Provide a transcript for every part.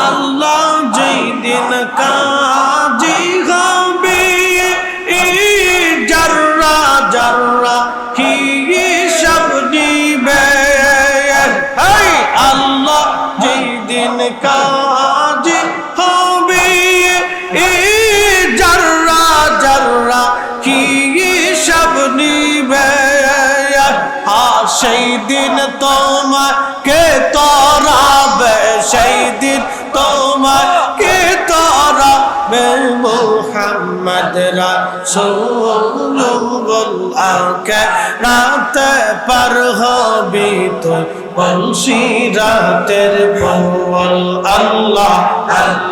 আল্লাহ যেই দিন কাজী হবে জর্রা জর্রা কি সব হাই, আল্লাহ যেই দিন কাজী হবে জর্রা জর্রা কি সব নিবে আর সেই দিন তরাবে সেই দিন তোমাকে তারা? মোহাম্মদ রাসূলুল্লাহকে রাতে পার হবি তো বংশী রাতের আল্লাহ আল্লাহ আল্লাহ।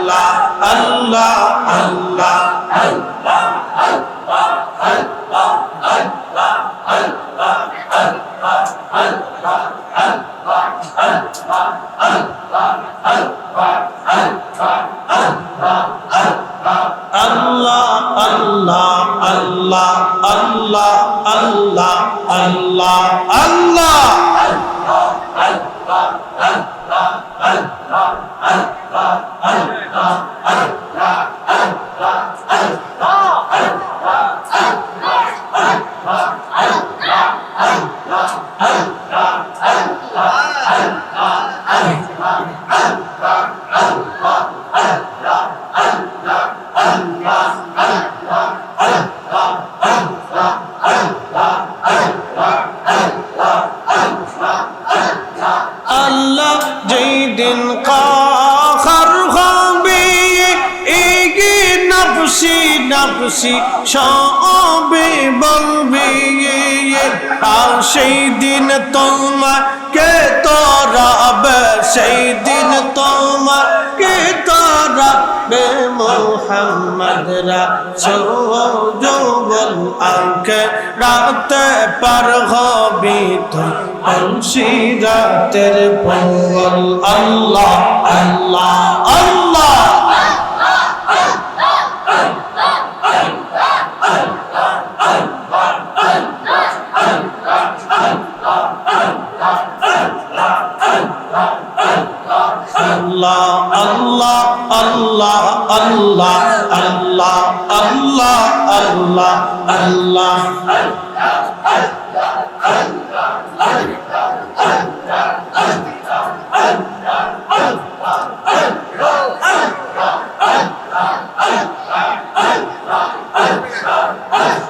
আল্লাহ আল্লাহ আল্লাহ আল্লাহ আল্লাহ আল্লাহ নফসি নফসি সবে বলবে আর সেই দিন তোমাকে তোরাবে সেই দিন তোমাকে তোরাবে মোহাম্মদ রাসূল আঁকে রাতে পার হবি তো বংশী রাতের পঙ্গল। আল্লাহ আল্লাহ আল্লাহ। আল্লাহ আল্লাহ আল্লাহ আল্লাহ আল্লাহ আল্লাহ আল্লাহ Ah!